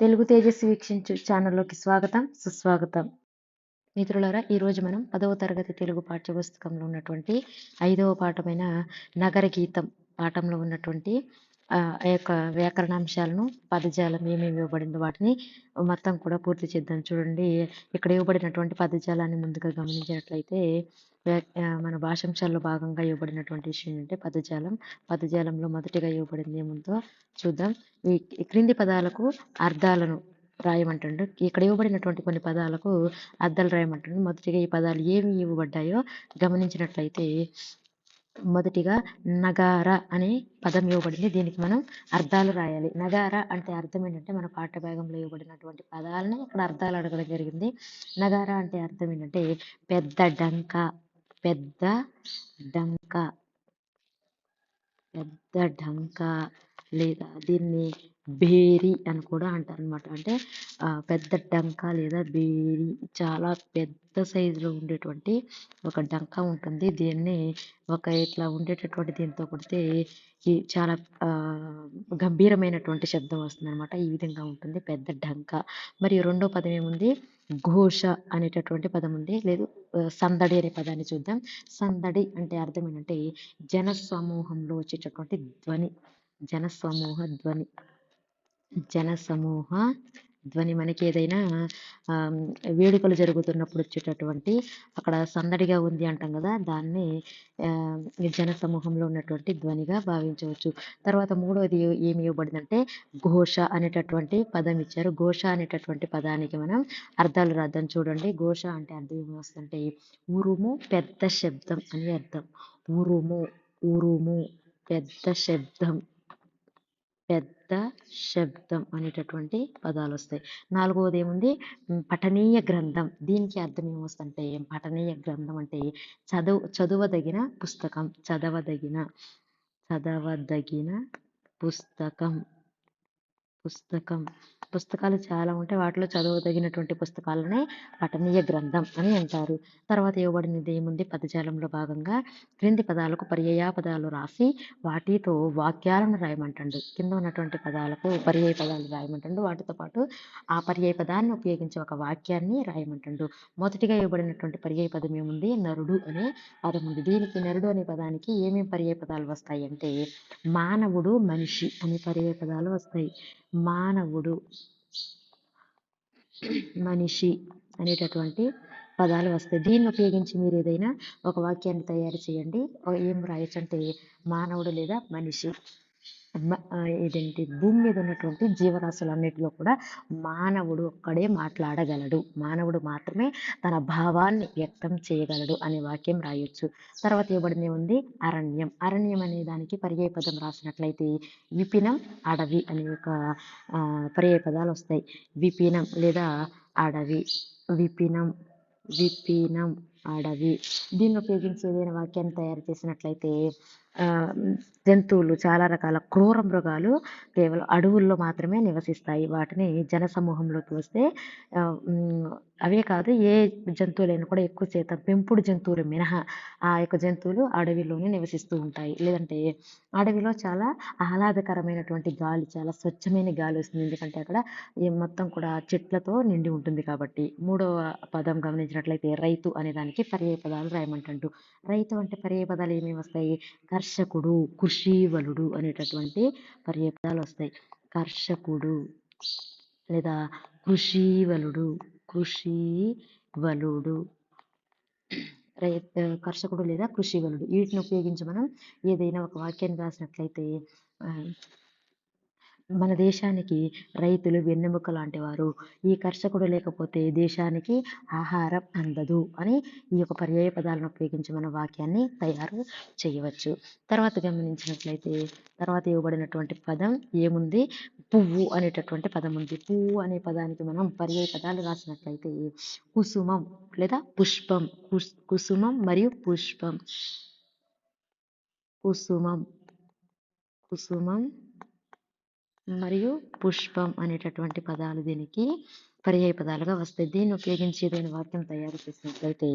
తెలుగు తేజస్సు వీక్షించు ఛానల్లోకి స్వాగతం సుస్వాగతం. మిత్రులారా ఈరోజు మనం పదవ తరగతి తెలుగు పాఠ్యపుస్తకంలో ఉన్నటువంటి ఐదవ పాఠమైన నగర గీతం పాఠంలో ఉన్నటువంటి ఆ యొక్క వ్యాకరణాంశాలను పదజాలం ఏమేమి ఇవ్వబడిందో వాటిని మొత్తం కూడా పూర్తి చేద్దాం. చూడండి ఇక్కడ ఇవ్వబడినటువంటి పదజాలాన్ని ముందుగా గమనించినట్లయితే వ్యా- మన భాషాంశాల్లో భాగంగా ఇవ్వబడినటువంటి విషయం ఏంటంటే పదజాలం. పదజాలంలో మొదటిగా ఇవ్వబడింది ఏముందో చూద్దాం. ఈ ఈ క్రింది పదాలకు అర్థాలను రాయమంటుండు. ఇక్కడ ఇవ్వబడినటువంటి కొన్ని పదాలకు అర్థాలు రాయమంటుండు. మొదటిగా ఈ పదాలు ఏమి ఇవ్వబడ్డాయో గమనించినట్లయితే మొదటిగా నగార అనే పదం ఇవ్వబడింది. దీనికి మనం అర్థాలు రాయాలి. నగార అంటే అర్థం ఏంటంటే మన పాఠ్యభాగంలో ఇవ్వబడినటువంటి పదాలని ఇక్కడ అర్థాలు అడగడం జరిగింది. నగార అంటే అర్థం ఏంటంటే పెద్ద డంక పెద్ద డంక పెద్ద డంక లేదా దీన్ని బేరి అని కూడా అంటారు అనమాట అంటే పెద్ద డంక లేదా బేరి చాలా పెద్ద సైజులో ఉండేటువంటి ఒక డంక ఉంటుంది. దీన్ని ఒక ఇట్లా ఉండేటటువంటి దీంతో కొడితే ఈ చాలా గంభీరమైనటువంటి శబ్దం వస్తుంది అనమాట ఈ విధంగా ఉంటుంది. పెద్ద డంక. మరియు రెండో పదం ఏముంది? ఘోష అనేటటువంటి పదం ఉంది. లేదు సందడి అనే పదాన్ని చూద్దాం. సందడి అంటే అర్థం ఏంటంటే జన సమూహంలో వచ్చేటటువంటి ధ్వని. జనసమూహ ధ్వని. జనసమూహ ధ్వని మనకి ఏదైనా వేడుకలు జరుగుతున్నప్పుడు వచ్చేటటువంటి అక్కడ సందడిగా ఉంది అంటాం కదా దాన్ని జన సమూహంలో ఉన్నటువంటి ధ్వనిగా భావించవచ్చు. తర్వాత మూడవది ఏమి ఇవ్వబడిందంటే ఘోష అనేటటువంటి పదం ఇచ్చారు. ఘోష అనేటటువంటి పదానికి మనం అర్థాలు రాద్దాం. చూడండి ఘోష అంటే అర్థం ఏమి వస్తుంటే ఉరుము పెద్ద శబ్దం అని అర్థం. ఉరుము ఉరుము పెద్ద శబ్దం. పెద్ద శబ్దం అనేటటువంటి పదాలు వస్తాయి నాలుగవది ఏముంది పఠనీయ గ్రంథం. దీనికి అర్థం ఏమొస్తుంటే పఠనీయ గ్రంథం అంటే చదువు చదువదగిన పుస్తకం. చదవదగిన చదవదగిన పుస్తకం. పుస్తకం. పుస్తకాలు చాలా ఉంటాయి. వాటిలో చదవదగినటువంటి పుస్తకాలనే పఠనీయ గ్రంథం అని అంటారు. తర్వాత ఇవ్వబడినది ఏముంది? పదజాలంలో భాగంగా క్రింది పదాలకు పర్యాయ పదాలు రాసి వాటితో వాక్యాలను రాయమంటండు. కింద ఉన్నటువంటి పదాలకు పర్యాయ పదాలు రాయమంటండు. వాటితో పాటు ఆ పర్యాయ పదాన్ని ఉపయోగించి ఒక వాక్యాన్ని రాయమంటండు. మొదటిగా ఇవ్వబడినటువంటి పర్యాయ పదం ఏముంది? నరుడు అనే పదం ఉంది. దీనికి నరుడు అనే పదానికి ఏమేమి పర్యాయ పదాలు వస్తాయి అంటే మానవుడు మనిషి అనే పర్యాయ పదాలు వస్తాయి. మానవుడు మనిషి అనేటటువంటి పదాలు వస్తాయి. దీన్ని ఉపయోగించి మీరు ఏదైనా ఒక వాక్యాన్ని తయారు చేయండి. ఏం రాయొచ్చు అంటే మానవుడు లేదా మనిషి. ఇదేంటి? భూమి మీద ఉన్నటువంటి జీవరాశులన్నిటిలో కూడా మానవుడు ఒక్కడే మాట్లాడగలడు. మానవుడు మాత్రమే తన భావాన్ని వ్యక్తం చేయగలడు అనే వాక్యం రాయొచ్చు. తర్వాత ఇవ్వబడింది ఉంది? అరణ్యం. అరణ్యం అనే దానికి పర్యాయ పదం రాసినట్లయితే విపినం అడవి అనే ఒక పర్యాయ పదాలు వస్తాయి. విపినం లేదా అడవి. విపినం విపినం అడవి. దీన్ని ఉపయోగించి ఏదైనా వాక్యాన్ని తయారు చేసినట్లయితే జంతువులు చాలా రకాల క్రూర మృగాలు కేవలం అడవుల్లో మాత్రమే నివసిస్తాయి. వాటిని జన సమూహంలోకి వస్తే అవే కాదు ఏ జంతువులైనా కూడా ఎక్కువ శాతం పెంపుడు జంతువులు మినహా ఆ యొక్క జంతువులు అడవిలోనే నివసిస్తూ ఉంటాయి. లేదంటే అడవిలో చాలా ఆహ్లాదకరమైనటువంటి గాలి చాలా స్వచ్ఛమైన గాలి వస్తుంది. ఎందుకంటే అక్కడ మొత్తం కూడా చెట్లతో నిండి ఉంటుంది కాబట్టి. మూడవ పదం గమనించినట్లయితే రైతు అనే దానికి పర్యాయ పదాలు రాయమంటుంటూ రైతు అంటే పర్యాయ పదాలు ఏమేమి వస్తాయి? కర్షకుడు కృషీవలుడు అనేటటువంటి పర్యాప్తాలు వస్తాయి కర్షకుడు లేదా కృషీవలుడు కృషీవలుడు కర్షకుడు లేదా కృషివలుడు. వీటిని ఉపయోగించి మనం ఏదైనా ఒక వాక్యాన్ని రాసినట్లయితే మన దేశానికి రైతులు వెన్నెముక లాంటి వారు ఈ కర్షకుడు లేకపోతే దేశానికి ఆహారం అందదు అని ఈ యొక్క పర్యాయ పదాలను ఉపయోగించి మన వాక్యాన్ని తయారు చేయవచ్చు. తర్వాత గమనించినట్లయితే తర్వాత ఇవ్వబడినటువంటి పదం ఏముంది? పువ్వు అనేటటువంటి పదం ఉంది. పువ్వు అనే పదానికి మనం పర్యాయ పదాలు రాసినట్లయితే కుసుమం లేదా పుష్పం కుసుమం మరియు పుష్పం. కుసుమం కుసుమం మరియు పుష్పం అనేటటువంటి పదాలు దీనికి పర్యాయ పదాలుగా వస్తాయి. దీన్ని ఉపయోగించి ఏదైనా వాక్యం తయారు చేసినట్లయితే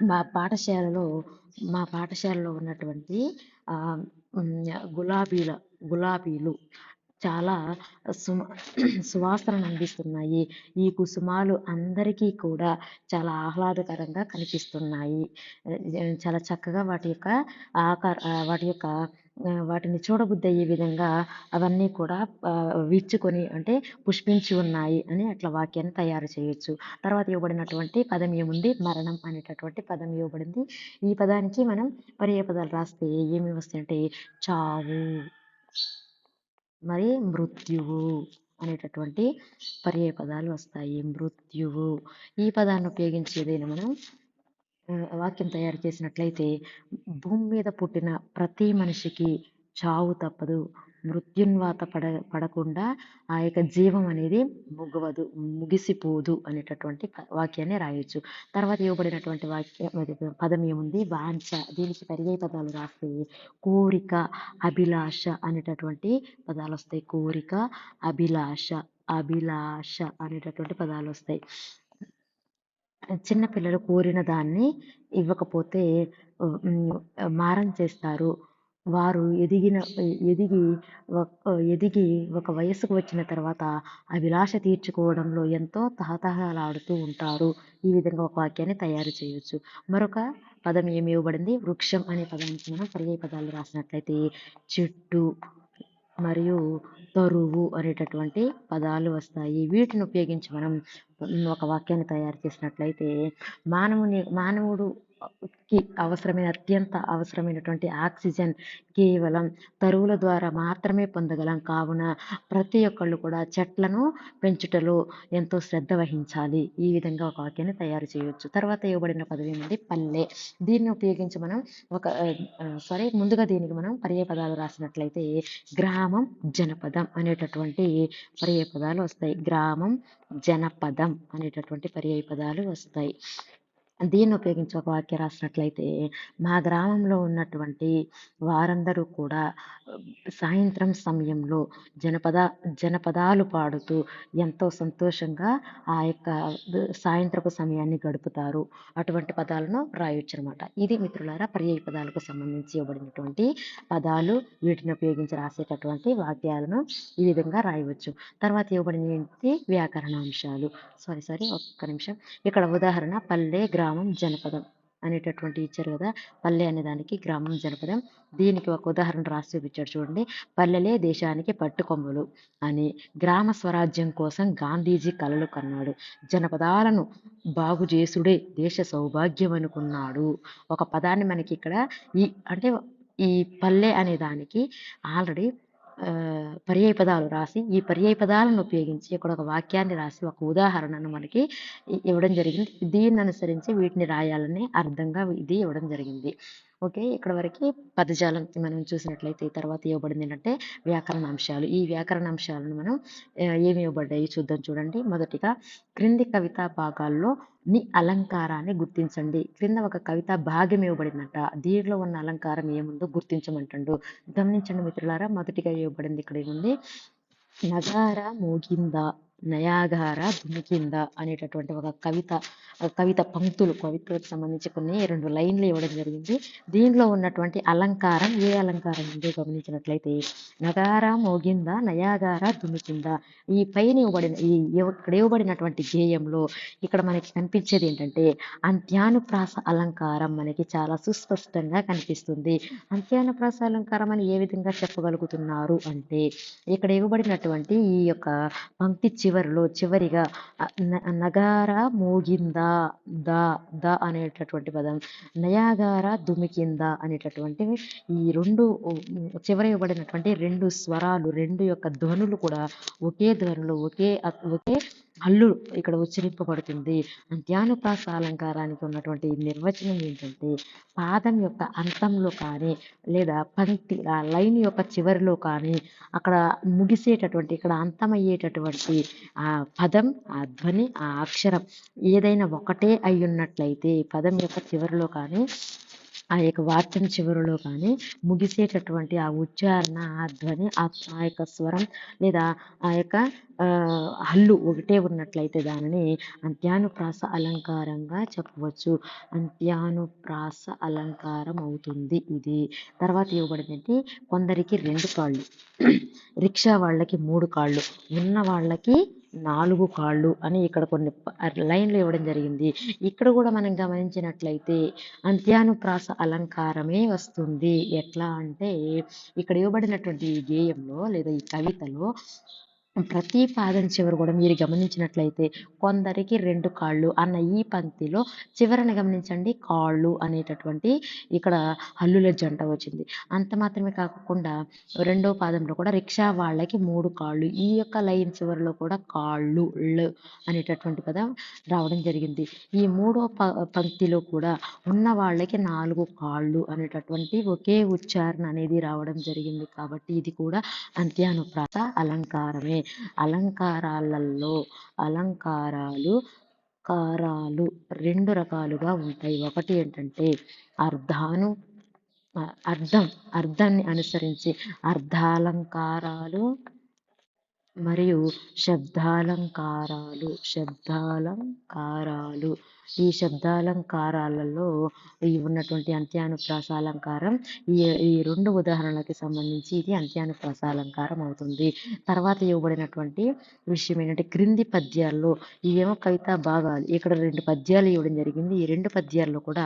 మా పాఠశాలలో మా పాఠశాలలో ఉన్నటువంటి గులాబీల గులాబీలు చాలా సుమ సువాసనను అందిస్తున్నాయి. ఈ కుసుమాలు అందరికీ కూడా చాలా ఆహ్లాదకరంగా కనిపిస్తున్నాయి. చాలా చక్కగా వాటి యొక్క ఆకార వాటి యొక్క వాటిని చూడబుద్ధి అయ్యే విధంగా అవన్నీ కూడా విచ్చుకొని అంటే పుష్పించి ఉన్నాయి అని అట్లా వాక్యాన్ని తయారు చేయొచ్చు. తర్వాత ఇవ్వబడినటువంటి పదం ఏముంది? మరణం అనేటటువంటి పదం ఇవ్వబడింది. ఈ పదానికి మనం పర్య పదాలు రాస్తే ఏమి వస్తాయంటే చావు మరి మృత్యువు అనేటటువంటి పర్యాయ పదాలు వస్తాయి. మృత్యువు. ఈ పదాన్ని ఉపయోగించి ఏదైనా మనం వాక్యం తయారు చేసినట్లయితే భూమి మీద పుట్టిన ప్రతి మనిషికి చావు తప్పదు. మృత్యున్వాత పడ పడకుండా ఆ యొక్క జీవం అనేది ముగవదు ముగిసిపోదు అనేటటువంటి వాక్యాన్ని రాయొచ్చు. తర్వాత ఇవ్వబడినటువంటి వాక్యం పదం ఏముంది? వాంఛ దీనికి పర్యాయ పదాలు రాస్తే కోరిక అభిలాష అనేటటువంటి పదాలు వస్తాయి. కోరిక అభిలాష అభిలాష అనేటటువంటి పదాలు వస్తాయి. చిన్నపిల్లలు కోరిన దాన్ని ఇవ్వకపోతే మారం చేస్తారు. వారు ఎదిగిన ఎదిగి ఎదిగి ఒక వయస్సుకు వచ్చిన తర్వాత అభిలాష తీర్చుకోవడంలో ఎంతో తహతహలాడుతూ ఉంటారు. ఈ విధంగా ఒక వాక్యాన్ని తయారు చేయవచ్చు మరొక పదం ఏమి ఇవ్వబడింది? వృక్షం అనే పదానికి మనం పర్యాయ పదాలు రాసినట్లయితే చెట్టు మరియు తరువు అనేటటువంటి పదాలు వస్తాయి. వీటిని ఉపయోగించి మనం ఒక వాక్యాన్ని తయారు చేసినట్లయితే మానవుని మానవుడు కి అవసరమైన అత్యంత అవసరమైనటువంటి ఆక్సిజన్ కేవలం తరువుల ద్వారా మాత్రమే పొందగలం. కావున ప్రతి ఒక్కళ్ళు కూడా చెట్లను పెంచుటలో ఎంతో శ్రద్ధ వహించాలి. ఈ విధంగా ఒక వాక్యాన్ని తయారు చేయవచ్చు తర్వాత ఇవ్వబడిన పదవి ఏంటి పల్లె. దీన్ని ఉపయోగించి మనం ఒక సారీ ముందుగా దీనికి మనం పర్యాయ పదాలు రాసినట్లయితే గ్రామం జనపదం అనేటటువంటి పర్యాయ పదాలు వస్తాయి. గ్రామం జనపదం అనేటటువంటి పర్యాయ పదాలు వస్తాయి. దీన్ని ఉపయోగించి ఒక వాక్యం రాసినట్లయితే మా గ్రామంలో ఉన్నటువంటి వారందరూ కూడా సాయంత్రం సమయంలో జనపద జనపదాలు పాడుతూ ఎంతో సంతోషంగా ఆ యొక్క సాయంత్రపు సమయాన్ని గడుపుతారు. అటువంటి పదాలను రాయొచ్చు అనమాట ఇది మిత్రులారా పర్యాయ పదాలకు సంబంధించి ఇవ్వబడినటువంటి పదాలు. వీటిని ఉపయోగించి రాసేటటువంటి వాక్యాలను ఈ విధంగా రాయవచ్చు. తర్వాత ఇవ్వబడిన వ్యాకరణాంశాలు. సారీ సారీ ఒక్క నిమిషం. ఇక్కడ ఉదాహరణ పల్లె గ్రామ. గ్రామం జనపదం అనేటటువంటి ఇచ్చారు కదా పల్లె అనే దానికి గ్రామం జనపదం. దీనికి ఒక ఉదాహరణ రాసి చూపించాడు చూడండి. పల్లెలే దేశానికి పట్టుకొమ్మలు అని గ్రామ స్వరాజ్యం కోసం గాంధీజీ కలలు కన్నాడు. జనపదాలను బాగు చేసుడే దేశ సౌభాగ్యం అనుకున్నాడు. ఒక పదాన్ని మనకి ఇక్కడ ఈ అంటే ఈ పల్లె అనే దానికి ఆల్రెడీ పర్యాయ పదాలు రాసి ఈ పర్యాయ పదాలను ఉపయోగించి ఇక్కడ ఒక వాక్యాన్ని రాసి ఒక ఉదాహరణను మనకి ఇవ్వడం జరిగింది. దీన్ని అనుసరించి వీటిని రాయాలని అర్థంగా ఇది ఇవ్వడం జరిగింది. ఓకే? ఇక్కడ వరకు పదజాలం మనం చూసినట్లయితే తర్వాత ఇవ్వబడింది ఏంటంటే వ్యాకరణ అంశాలు ఈ వ్యాకరణ అంశాలను మనం ఏమి ఇవ్వబడ్డాయి చూద్దాం చూడండి. మొదటిగా క్రింది కవితా భాగాల్లో ని అలంకారాన్ని గుర్తించండి. క్రింద ఒక కవిత భాగ్యం ఇవ్వబడిందట. దీనిలో ఉన్న అలంకారం ఏముందో గుర్తించమంటుండు. గమనించండి మిత్రులారా మొదటిగా ఇవ్వబడింది ఇక్కడ ఏముంది నగార మోగిందా? నయాగార దుమికింద అనేటటువంటి ఒక కవిత కవిత పంక్తులు కవితలకు సంబంధించి కొన్ని రెండు లైన్లు ఇవ్వడం జరిగింది. దీనిలో ఉన్నటువంటి అలంకారం ఏ అలంకారం ఉందో గమనించినట్లయితే నగార మోగింద నయాగార దుమికింద ఈ పైన ఇవ్వబడిన ఈ ఇక్కడ ఇవ్వబడినటువంటి గేయంలో ఇక్కడ మనకి కనిపించేది ఏంటంటే అంత్యానుప్రాస అలంకారం మనకి చాలా సుస్పష్టంగా కనిపిస్తుంది. అంత్యానుప్రాస అలంకారం అని ఏ విధంగా చెప్పగలుగుతున్నారు అంటే ఇక్కడ ఇవ్వబడినటువంటి ఈ యొక్క పంక్తి చివరిలో చివరిగా నగార మోగిందా ద ద అనేటటువంటి పదం నయాగార దుమికిందా అనేటటువంటివి ఈ రెండు చివర ఇవ్వబడినటువంటి రెండు స్వరాలు రెండు యొక్క ధ్వనులు కూడా ఒకే ధ్వనులు ఒకే ఒకే హల్లు ఇక్కడ ఉచ్చరింపబడుతుంది. అంత్యానుపాస అలంకారానికి ఉన్నటువంటి నిర్వచనం ఏంటంటే పాదం యొక్క అంతంలో కానీ లేదా పంక్తి ఆ లైన్ యొక్క చివరిలో కానీ అక్కడ ముగిసేటటువంటి ఇక్కడ అంతమయ్యేటటువంటి ఆ పదం ఆ ధ్వని ఆ అక్షరం ఏదైనా ఒకటే అయి ఉన్నట్లయితే పదం యొక్క చివరిలో కానీ ఆ యొక్క వాక్యం చివరిలో కానీ ముగిసేటటువంటి ఆ ఉచ్చారణ ఆ ధ్వని ఆ ఆ యొక్క స్వరం లేదా ఆ యొక్క హల్లు ఒకటే ఉన్నట్లయితే దానిని అంత్యానుప్రాస అలంకారంగా చెప్పవచ్చు. అంత్యానుప్రాస అలంకారం అవుతుంది ఇది. తర్వాత ఇవ్వబడింది కొందరికి రెండు కాళ్ళు. రిక్షా వాళ్ళకి మూడు కాళ్ళు. ఉన్న వాళ్ళకి నాలుగు కాళ్ళు అని ఇక్కడ కొన్ని లైన్లు ఇవ్వడం జరిగింది. ఇక్కడ కూడా మనం గమనించినట్లయితే అంత్యానుప్రాస అలంకారమే వస్తుంది. ఎట్లా అంటే ఇక్కడ ఇవ్వబడినటువంటి ఈ గేయంలో లేదా ఈ కవితలో ప్రతి పాదం చివర కూడా మీరు గమనించినట్లయితే కొందరికి రెండు కాళ్ళు అన్న ఈ పంక్తిలో చివరన గమనించండి. కాళ్ళు అనేటటువంటి ఇక్కడ హల్లుల జంట వచ్చింది. అంత మాత్రమే కాకుండా రెండో పాదంలో కూడా రిక్షా వాళ్ళకి మూడు కాళ్ళు ఈ యొక్క లైన్ చివరిలో కూడా కాళ్ళు అనేటటువంటి పదం రావడం జరిగింది. ఈ మూడో ప పంక్తిలో కూడా ఉన్న వాళ్ళకి నాలుగు కాళ్ళు అనేటటువంటి ఒకే ఉచ్చారణ అనేది రావడం జరిగింది. కాబట్టి ఇది కూడా అంత్యానుప్రాస అలంకారమే. అలంకారాలలో అలంకారాలు కారాలు రెండు రకాలుగా ఉంటాయి. ఒకటి ఏంటంటే అర్ధాను అర్థం అర్థాన్ని అనుసరించి అర్ధాలంకారాలు మరియు శబ్దాలంకారాలు శబ్దాలంకారాలు ఈ శబ్దాలంకారాలలో ఈ ఉన్నటువంటి అంత్యానుప్రాస అలంకారం ఈ ఈ రెండు ఉదాహరణలకి సంబంధించి ఇది అంత్యానుప్రాస అలంకారం అవుతుంది. తర్వాత ఇవ్వబడినటువంటి విషయం ఏంటంటే క్రింది పద్యాల్లో ఇవేమో కవితా భాగాలు ఇక్కడ రెండు పద్యాలు ఇవ్వడం జరిగింది. ఈ రెండు పద్యాల్లో కూడా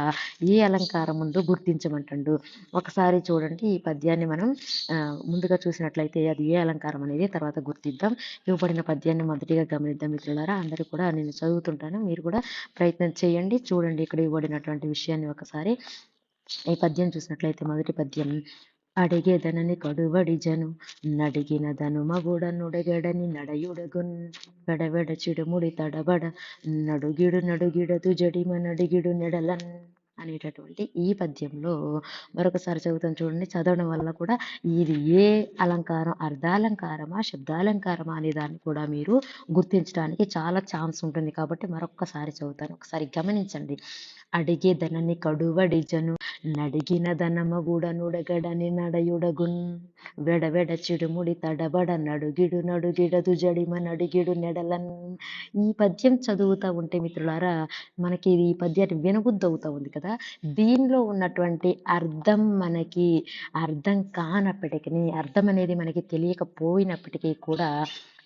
ఏ అలంకారం ఉందో గుర్తించమంటాడు. ఒకసారి చూడండి ఈ పద్యాన్ని మనం ముందుగా చూసినట్లయితే అది ఏ అలంకారం అనేది తర్వాత గుర్తిద్దాం. ఇవ్వబడిన పద్యాన్ని మొదటిగా గమనిద్దాం మిత్రులారా. అందరూ కూడా నేను చదువుతుంటాను మీరు కూడా ప్రయత్నం చేయండి. చూడండి ఇక్కడ ఇవ్వబడినటువంటి విషయాన్ని ఒకసారి ఈ పద్యం చూసినట్లయితే మొదటి పద్యం. అడిగేదనని కడువడి జను నడిగినదను మగుడ నుడగడని నడయుడగున్ గడవెడ చిడుముడి తడబడ నడుగిడు నడుగిడదు జడిమ నడిగిడు నెడలన్. అనేటటువంటి ఈ పద్యంలో మరొకసారి చదువుతాను చూడండి. చదవడం వల్ల కూడా ఇది ఏ అలంకారం అర్ధాలంకారమా శబ్దాలంకారమా అనే దాన్ని కూడా మీరు గుర్తించడానికి చాలా ఛాన్స్ ఉంటుంది. కాబట్టి మరొక్కసారి చదువుతాను. ఒకసారి గమనించండి. అడిగేదనని కడువడి జను నడిగిన ధనమగుడ నుడగడని నడయుడగున్. వెడవెడ చిడుముడి తడబడ నడుగిడు నడుగిడదు జడిమ నడిగిడు నెడలన్. ఈ పద్యం చదువుతూ ఉంటే మిత్రులారా మనకి ఇది ఈ పద్యాన్ని వినబుద్ధి అవుతూ ఉంది కదా? దీనిలో ఉన్నటువంటి అర్థం మనకి అర్థం కానప్పటికీ అర్థం అనేది మనకి తెలియకపోయినప్పటికీ కూడా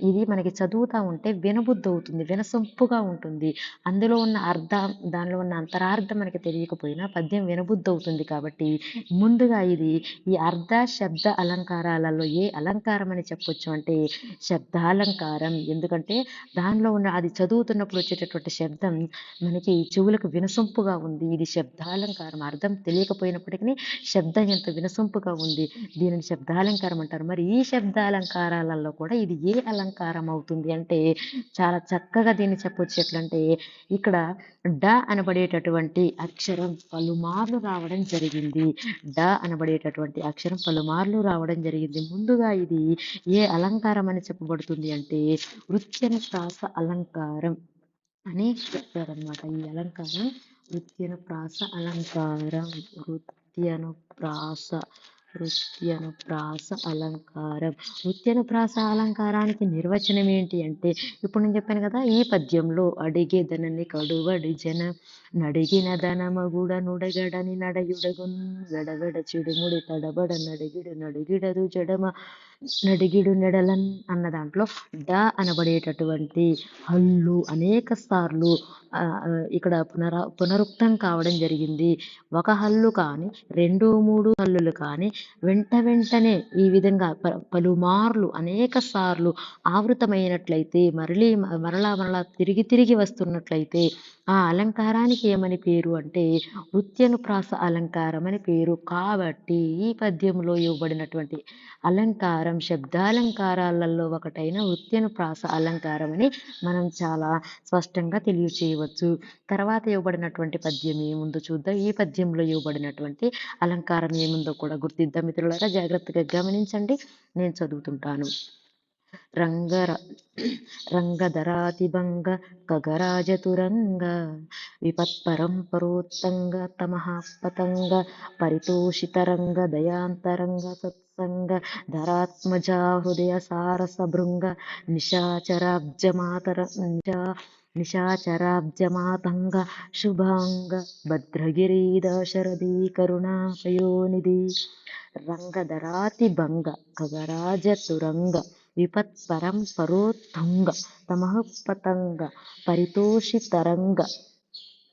ఇది మనకి చదువుతూ ఉంటే వినబుద్ధి అవుతుంది వినసొంపుగా ఉంటుంది. అందులో ఉన్న అర్థం దానిలో ఉన్న అంతరార్థం మనకి తెలియకపోయినా పద్యం వినబుద్ధి అవుతుంది కాబట్టి ముందుగా ఇది ఈ అర్ధ శబ్ద అలంకారాలలో ఏ అలంకారం అని చెప్పొచ్చు అంటే శబ్దాలంకారం. ఎందుకంటే దానిలో ఉన్న అది చదువుతున్నప్పుడు వచ్చేటటువంటి శబ్దం మనకి చెవులకు వినసొంపుగా ఉంది. ఇది శబ్దాలంకారం. అర్థం తెలియకపోయినప్పటికీ శబ్దం ఎంత వినసొంపుగా ఉంది దీనిని శబ్దాలంకారం అంటారు. మరి ఈ శబ్దాలంకారాలలో కూడా ఇది ఏ అలంకారం అవుతుంది అంటే చాలా చక్కగా దీన్ని చెప్పొచ్చు ఎట్లంటే ఇక్కడ డ అనబడేటటువంటి అక్షరం పలుమార్లు రావడం జరిగింది. డ అనబడేటటువంటి అక్షరం పలుమార్లు రావడం జరిగింది. ముందుగా ఇది ఏ అలంకారం అని చెప్పబడుతుంది అంటే వృత్యన ప్రాస అలంకారం అని చెప్పారనమాట ఈ అలంకారం వృత్యన ప్రాస అలంకారం. వృత్యను ప్రాస వృత్యను ప్రాస అలంకారం. వృత్యను ప్రాస అలంకారానికి నిర్వచనం ఏంటి అంటే ఇప్పుడు నేను చెప్పాను కదా ఈ పద్యంలో అడిగేదనని కడువడి జన నడిగిన ధనమగుడ నుడగడని నడయుడగున్ గడగడ చిడుముడి తడబడ నడిగిడు నడిగిడదు జడమ నడిగిడు నెడలన్ అన్న దాంట్లో డ అనబడేటటువంటి హల్లు అనేక సార్లు ఇక్కడ పునర పునరుక్తం కావడం జరిగింది. ఒక హల్లు కానీ రెండు మూడు హల్లులు కానీ వెంట వెంటనే ఈ విధంగా ప- పలుమార్లు అనేక సార్లు ఆవృతమైనట్లయితే మరలి మరలా మరలా తిరిగి తిరిగి వస్తున్నట్లయితే ఆ అలంకారానికి ఏమని పేరు అంటే వృత్యనుప్రాస అలంకారం అని పేరు. కాబట్టి ఈ పద్యంలో ఇవ్వబడినటువంటి అలంకారం శబ్దాలంకారాలలో ఒకటైన వృత్యనుప్రాస అలంకారం అని మనం చాలా స్పష్టంగా తెలియచేయవచ్చు. తర్వాత ఇవ్వబడినటువంటి పద్యం ఏముందో చూద్దాం. ఈ పద్యంలో ఇవ్వబడినటువంటి అలంకారం ఏముందో కూడా గుర్తిద్దాం. మిత్రులారా జాగ్రత్తగా గమనించండి. నేను చదువుతుంటాను. రంగర రంగధరాతిభంగ కగరాజతురంగ విపత్పరం పరోత్తంగ తమహాపతంగ పరితోషితరంగ దయాంతరంగ సంగ ధరాత్మజా హృదయ సారస భృంగ నిశాచరాబ్జమాతర నిశా నిశాచరాబ్జమాతంగ శుభాంగ భద్రగిరీదాశరథీ కరుణాపయోనిధి విపత్ ఖగరాజతురంగ విపత్పరం పరోత్తుంగ తమఃపతంగ పరితోషితరంగ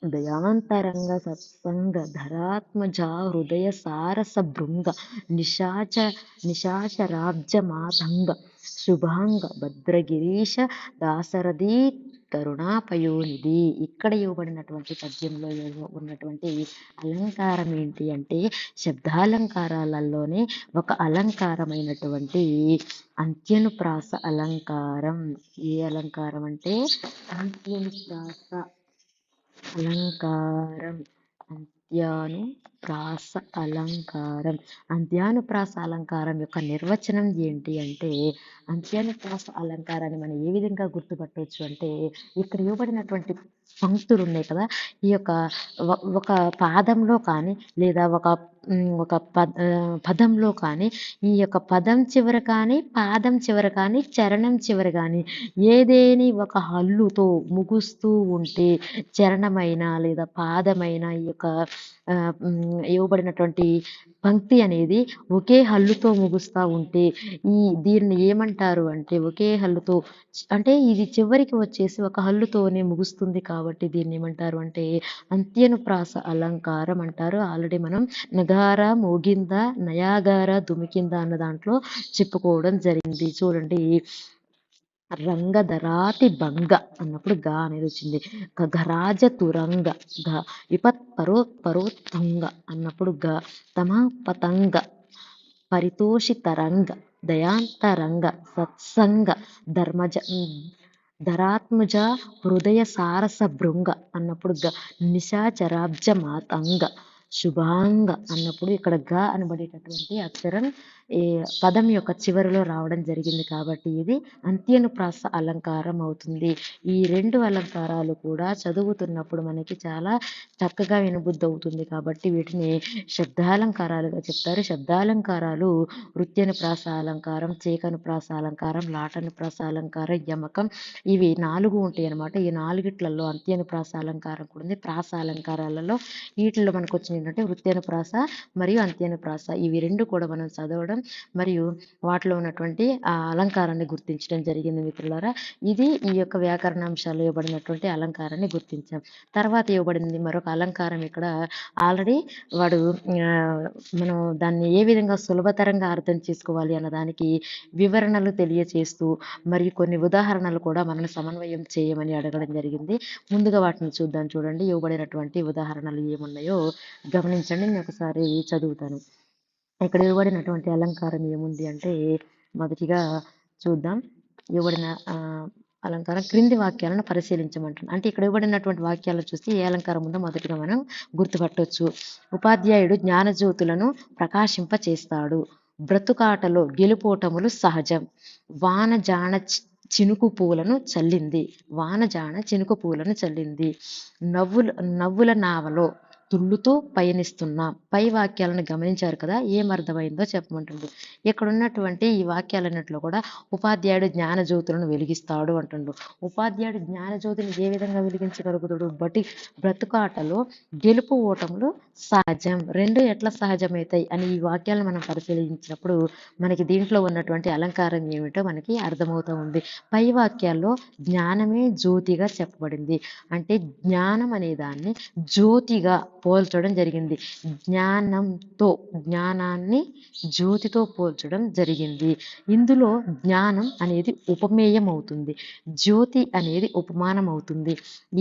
దయాంతరంగ సత్సంగ ధరాత్మజా హృదయ సారస సారసభృంగ నిశాచ నిశాచరాబ్జమాతంగ శుభాంగ భద్రగిరీశ దాసరథి కరుణాపయోనిధి. ఇక్కడ ఇవ్వబడినటువంటి పద్యంలో ఉన్నటువంటి అలంకారం ఏంటి అంటే శబ్దాలంకారాలలోనే ఒక అలంకారమైనటువంటి అంత్యనుప్రాస అలంకారం. ఏ అలంకారం అంటే అంత్యనుప్రాస అలంకారం అంత్యానుప్రాస అలంకారం. అంత్యానుప్రాస అలంకారం యొక్క నిర్వచనం ఏంటి అంటే అంత్యానుప్రాస అలంకారాన్ని మనం ఏ విధంగా గుర్తుపట్టవచ్చు అంటే ఇక్కడ ఇవ్వబడినటువంటి పంక్తులు ఉన్నాయి కదా ఈ యొక్క ఒక పాదంలో కానీ లేదా ఒక ఒక పద పదంలో కానీ ఈ యొక్క పదం చివర కానీ పాదం చివర కానీ చరణం చివర కానీ ఏదేని ఒక హల్లుతో ముగుస్తూ ఉంటే చరణమైన లేదా పాదమైన ఈ యొక్క ఇవ్వబడినటువంటి పంక్తి అనేది ఒకే హల్లుతో ముగుస్తూ ఉంటే ఈ దీన్ని ఏమంటారు అంటే ఒకే హల్లుతో అంటే ఇది చివరికి వచ్చేసి ఒక హల్లుతోనే ముగుస్తుంది కాబట్టి దీన్ని ఏమంటారు అంటే అంత్యనుప్రాస అలంకారం అంటారు. ఆల్రెడీ మనం నగార మోగింద నయాగార దుమికింద అన్న దాంట్లో చెప్పుకోవడం జరిగింది. చూడండి. రంగధరాతి భంగ అన్నప్పుడు గా అనేది వచ్చింది. గరాజ తురంగ గ విపత్ పరో పరోత్తంగ అన్నప్పుడు గ తమ పతంగ పరితోషితరంగ దయాంతరంగ సత్సంగ ధర్మజ ధరాత్మజ హృదయ సారస భృంగ అన్నప్పుడు గ నిశాచరాబ్జ మాతంగ శుభాంగ అన్నప్పుడు ఇక్కడ గ అనబడేటటువంటి అక్షరం ఈ పదం యొక్క చివరిలో రావడం జరిగింది కాబట్టి ఇది అంత్యనుప్రాస అలంకారం అవుతుంది. ఈ రెండు అలంకారాలు కూడా చదువుతున్నప్పుడు మనకి చాలా చక్కగా వినబుద్ధి అవుతుంది కాబట్టి వీటిని శబ్దాలంకారాలుగా చెప్తారు. శబ్దాలంకారాలు వృత్యనుప్రాస అలంకారం చేకను ప్రాస అలంకారం లాటను ప్రాస అలంకారం యమకం ఇవి నాలుగు ఉంటాయి అన్నమాట. ఈ నాలుగిట్లలో అంత్యను ప్రాస అలంకారం కూడా ఉంది. ప్రాస అలంకారాలలో వీటిలో మనకు వచ్చిన ఏంటంటే వృత్యనుప్రాస మరియు అంత్యను ప్రాస ఇవి రెండు కూడా మనం చదవడం మరియు వాటిలో ఉన్నటువంటి ఆ అలంకారాన్ని గుర్తించడం జరిగింది మిత్రులారా. ఇది ఈ యొక్క వ్యాకరణాంశాలు ఇవ్వబడినటువంటి అలంకారాన్ని గుర్తించాం. తర్వాత ఇవ్వబడింది మరొక అలంకారం ఇక్కడ. ఆల్రెడీ వాడు మనం దాన్ని ఏ విధంగా సులభతరంగా అర్థం చేసుకోవాలి అన్న దానికి వివరణలు తెలియచేస్తూ మరియు కొన్ని ఉదాహరణలు కూడా మనల్ని సమన్వయం చేయమని అడగడం జరిగింది. ముందుగా వాటిని చూద్దాం చూడండి. ఇవ్వబడినటువంటి ఉదాహరణలు ఏమున్నాయో గమనించండి. నేను ఒకసారి చదువుతాను. ఇక్కడ ఇవ్వబడినటువంటి అలంకారం ఏముంది అంటే మొదటిగా చూద్దాం. ఇవ్వబడిన అలంకారం క్రింది వాక్యాలను పరిశీలించమంటాను అంటే ఇక్కడ ఇవ్వబడినటువంటి వాక్యాలు చూసి ఏ అలంకారం ఉందో మొదటిగా మనం గుర్తుపట్టవచ్చు ఉపాధ్యాయుడు జ్ఞానజ్యోతులను ప్రకాశింప చేస్తాడు బ్రతుకాటలో గెలుపోటములు సహజం. వాన జాన చినుకు పూలను చల్లింది. వాన జాన చినుకు పూలను చల్లింది. నవ్వుల నవ్వుల నావలో తుళ్ళుతూ పయనిస్తున్నా. పై వాక్యాలను గమనించారు కదా? ఏం అర్థమైందో చెప్పమంటుండు. ఇక్కడ ఉన్నటువంటి ఈ వాక్యాలన్నింటిలో కూడా ఉపాధ్యాయుడు జ్ఞానజ్యోతులను వెలిగిస్తాడు అంటుండు. ఉపాధ్యాయుడు జ్ఞానజ్యోతిని ఏ విధంగా వెలిగించగలుగుతాడు? బట్టి బ్రతుకాటలో గెలుపు ఓటములు సహజం. రెండు ఎట్లా సహజమవుతాయి అని ఈ వాక్యాలను మనం పరిశీలించినప్పుడు మనకి దీంట్లో ఉన్నటువంటి అలంకారం ఏమిటో మనకి అర్థమవుతూ ఉంది. పై వాక్యాల్లో జ్ఞానమే జ్యోతిగా చెప్పబడింది. అంటే జ్ఞానం అనే దాన్ని జ్యోతిగా పోల్చడం జరిగింది. జ్ఞానంతో జ్ఞానాన్ని జ్యోతితో పోల్చడం జరిగింది. ఇందులో జ్ఞానం అనేది ఉపమేయం అవుతుంది జ్యోతి అనేది ఉపమానం అవుతుంది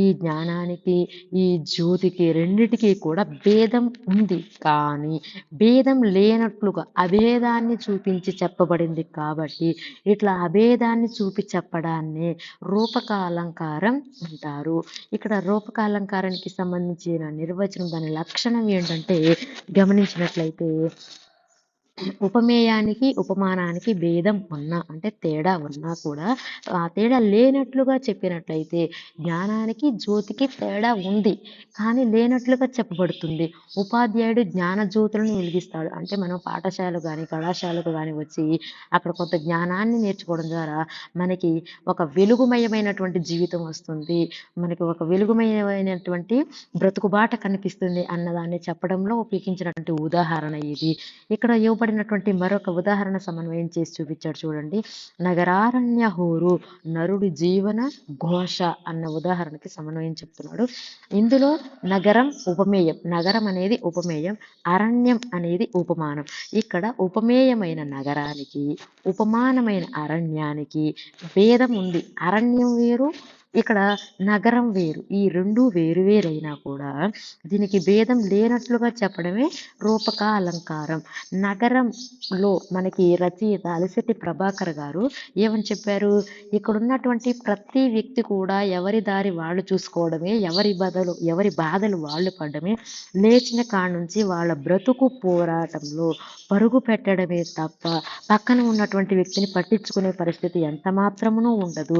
ఈ జ్ఞానానికి ఈ జ్యోతికి రెండిటికి కూడా భేదం ఉంది కానీ భేదం లేనట్లుగా అభేదాన్ని చూపించి చెప్పబడింది కాబట్టి ఇట్లా అభేదాన్ని చూపి చెప్పడాన్ని రూపకాలంకారం అంటారు. ఇక్కడ రూపకాలంకారానికి సంబంధించిన నిర్వచనం దాని లక్షణం ఏంటంటే గమనించినట్లయితే ఉపమేయానికి ఉపమానానికి భేదం ఉన్నా అంటే తేడా ఉన్నా కూడా ఆ తేడా లేనట్లుగా చెప్పినట్లయితే జ్ఞానానికి జ్యోతికి తేడా ఉంది. కానీ లేనట్లుగా చెప్పబడుతుంది. ఉపాధ్యాయుడు జ్ఞాన జ్యోతులను వెలిగిస్తాడు. అంటే మనం పాఠశాల కానీ కళాశాలకు కానీ వచ్చి అక్కడ కొంత జ్ఞానాన్ని నేర్చుకోవడం ద్వారా మనకి ఒక వెలుగుమయమైనటువంటి జీవితం వస్తుంది. మనకి ఒక వెలుగుమయమైనటువంటి బ్రతుకుబాట కనిపిస్తుంది అన్నదాన్ని చెప్పడంలో ఉపయోగించినటువంటి ఉదాహరణ ఇది. ఇక్కడ ఇవ్వబడినటువంటి మరొక ఉదాహరణ సమన్వయం చేసి చూపించాడు చూడండి. నగరారణ్య హోరు నరుడి జీవన ఘోష అన్న ఉదాహరణకి సమన్వయం చెప్తున్నాడు. ఇందులో నగరం ఉపమేయం నగరం అనేది ఉపమేయం అరణ్యం అనేది ఉపమానం. ఇక్కడ ఉపమేయమైన నగరానికి ఉపమానమైన అరణ్యానికి భేదం ఉంది. అరణ్యం వేరు ఇక్కడ నగరం వేరు ఈ రెండు వేరు వేరైనా కూడా దీనికి భేదం లేనట్లుగా చెప్పడమే రూపక అలంకారం. నగరంలో మనకి రచయిత అలసటి ప్రభాకర్ గారు ఏమని చెప్పారు? ఇక్కడ ఉన్నటువంటి ప్రతి వ్యక్తి కూడా ఎవరి దారి వాళ్ళు చూసుకోవడమే ఎవరి బదలు ఎవరి బాధలు వాళ్ళు పడడమే లేచిన కాడ నుంచి వాళ్ళ బ్రతుకు పోరాటంలో పరుగు పెట్టడమే తప్ప పక్కన ఉన్నటువంటి వ్యక్తిని పట్టించుకునే పరిస్థితి ఎంత మాత్రమునూ ఉండదు.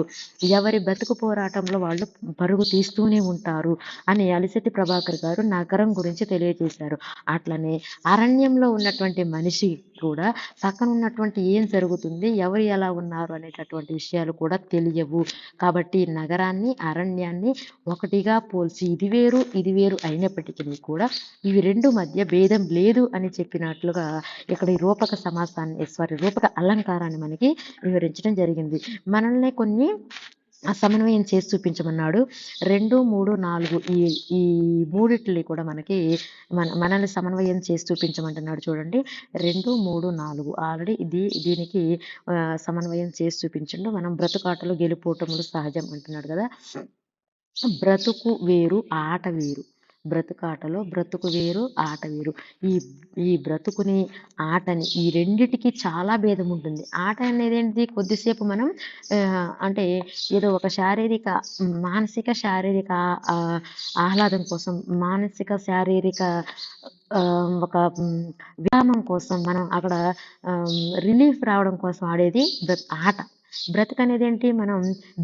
ఎవరి బ్రతుకు పోరాటంలో వాళ్ళు పరుగు తీస్తూనే ఉంటారు అని అలిశెట్టి ప్రభాకర్ గారు నగరం గురించి తెలియజేశారు. అట్లనే అరణ్యంలో ఉన్నటువంటి మనిషి కూడా పక్కన ఉన్నటువంటి ఏం జరుగుతుంది ఎవరు ఎలా ఉన్నారు అనేటటువంటి విషయాలు కూడా తెలియవు. కాబట్టి నగరాన్ని అరణ్యాన్ని ఒకటిగా పోల్చి ఇది వేరు ఇది వేరు అయినప్పటికీ కూడా ఇవి రెండు మధ్య భేదం లేదు అని చెప్పినట్లుగా ఇక్కడ ఈ రూపక సమాసాన్ని సారీ రూపక అలంకారాన్ని మనకి వివరించడం జరిగింది. మనల్ని కొన్ని సమన్వయం చేసి చూపించమన్నాడు. రెండు మూడు నాలుగు ఈ ఈ మూడిట్లని కూడా మనకి మన మనల్ని సమన్వయం చేసి చూపించమంటున్నాడు చూడండి. రెండు మూడు నాలుగు ఆల్రెడీ ఇది దీనికి సమన్వయం చేసి చూపించండు. మనం బ్రతుకాటలు గెలుపోటములు సహజం అంటున్నాడు కదా. బ్రతుకు వేరు ఆట వేరు. బ్రతుకాటలో బ్రతుకు వేరు ఆట వేరు. ఈ ఈ బ్రతుకుని ఆటని ఈ రెండిటికి చాలా భేదం ఉంటుంది. ఆట అనేది ఏంటి? కొద్దిసేపు మనం అంటే ఏదో ఒక శారీరక మానసిక శారీరక ఆహ్లాదం కోసం మానసిక శారీరక ఒక విరామం కోసం మనం అక్కడ రిలీఫ్ రావడం కోసం ఆడేది ఆట. బ్రతుకు అనేది ఏంటి మనం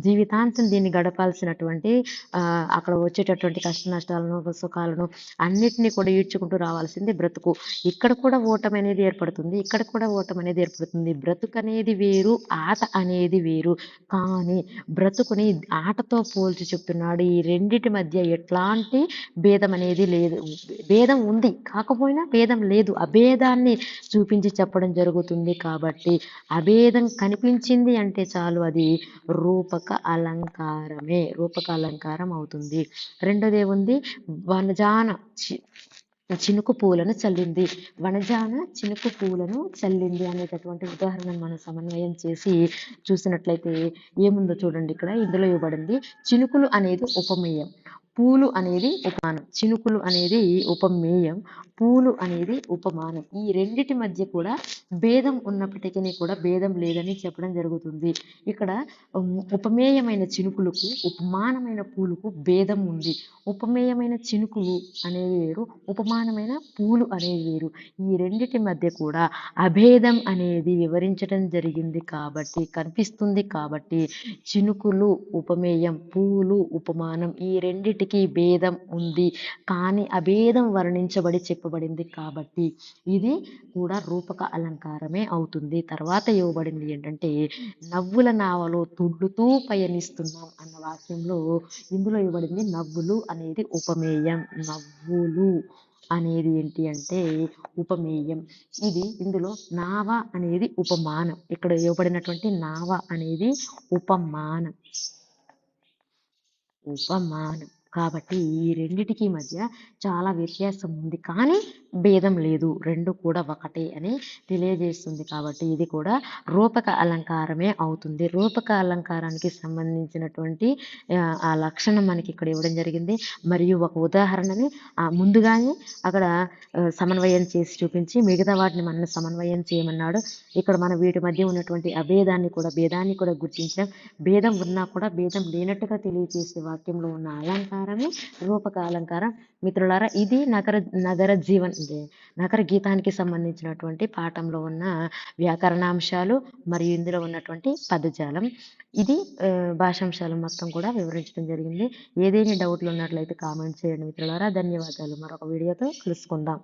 జీవితాంతం దీన్ని గడపాల్సినటువంటి అక్కడ వచ్చేటటువంటి కష్ట నష్టాలను సుఖాలను అన్నిటినీ కూడా ఈడ్చుకుంటూ రావాల్సింది బ్రతుకు. ఇక్కడ కూడా ఓటం అనేది ఏర్పడుతుంది ఇక్కడ కూడా ఓటం అనేది ఏర్పడుతుంది. బ్రతుకు అనేది వేరు ఆట అనేది వేరు. కానీ బ్రతుకుని ఆటతో పోల్చి చెప్తున్నాడు ఈ రెండిటి మధ్య ఎట్లాంటి భేదం అనేది లేదు. భేదం ఉంది కాకపోయినా భేదం లేదు. అభేదాన్ని చూపించి చెప్పడం జరుగుతుంది కాబట్టి అభేదం కనిపించింది అంటే చాలు అది రూపక అలంకారమే రూపక అలంకారం అవుతుంది. రెండోది ఏముంది? వనజాన చినుకు పూలను చల్లింది. వనజాన చినుకు పూలను చల్లింది అనేటటువంటి ఉదాహరణను మనం సమన్వయం చేసి చూసినట్లయితే ఏముందో చూడండి ఇక్కడ. ఇందులో ఇవ్వబడింది చినుకులు అనేది ఉపమేయం. పూలు అనేది ఉపమానం. చినుకులు అనేది ఉపమేయం. పూలు అనేది ఉపమానం. ఈ రెండిటి మధ్య కూడా భేదం ఉన్నప్పటికీ కూడా భేదం లేదని చెప్పడం జరుగుతుంది. ఇక్కడ ఉపమేయమైన చినుకులకు ఉపమానమైన పూలకు భేదం ఉంది. ఉపమేయమైన చినుకులు అనేవి వేరు ఉపమానమైన పూలు అనేవి వేరు. ఈ రెండిటి మధ్య కూడా అభేదం అనేది వివరించడం జరిగింది కాబట్టి కనిపిస్తుంది కాబట్టి చినుకులు ఉపమేయం పూలు ఉపమానం ఈ రెండిటికి భేదం ఉంది. కానీ అభేదం వర్ణించబడి చెప్పబడింది కాబట్టి ఇది కూడా రూపక అలంకారమే అవుతుంది. తర్వాత ఇవ్వబడింది ఏంటంటే నవ్వుల నావలో తుళ్ళుతూ పయనిస్తున్నాం అన్న వాక్యంలో ఇందులో ఇవ్వబడింది నవ్వులు అనేది ఉపమేయం. నవ్వులు అనేది ఏంటి అంటే ఉపమేయం. ఇది ఇందులో నావ అనేది ఉపమానం. ఇక్కడ ఇవ్వబడినటువంటి నావ అనేది ఉపమానం. ఉపమానం. కాబట్టి ఈ రెండిటికి మధ్య చాలా వ్యత్యాసం ఉంది. కానీ భేదం లేదు. రెండు కూడా ఒకటే అని తెలియజేస్తుంది కాబట్టి ఇది కూడా రూపక అలంకారమే అవుతుంది. రూపక అలంకారానికి సంబంధించినటువంటి ఆ, లక్షణం మనకి ఇక్కడ ఇవ్వడం జరిగింది. మరియు ఒక ఉదాహరణని ముందుగానే అక్కడ సమన్వయం చేసి చూపించి మిగతా వాటిని మనం సమన్వయం చేయమన్నాడు. ఇక్కడ మన వీటి మధ్య ఉన్నటువంటి అభేదాన్ని కూడా భేదాన్ని కూడా గుర్తించాం భేదం ఉన్నా కూడా భేదం లేనట్టుగా తెలియజేసే వాక్యంలో ఉన్న అలంకారమే రూపక అలంకారం. మిత్రులారా ఇది నగర నగర జీవన్ అదే నగర గీతానికి సంబంధించినటువంటి పాఠంలో ఉన్న వ్యాకరణాంశాలు మరియు ఇందులో ఉన్నటువంటి పదజాలం. ఇది భాషాంశాలు మొత్తం కూడా వివరించడం జరిగింది. ఏదైనా డౌట్లు ఉన్నట్లయితే కామెంట్ చేయండి మిత్రులారా. ధన్యవాదాలు. మరొక వీడియోతో కలుసుకుందాం.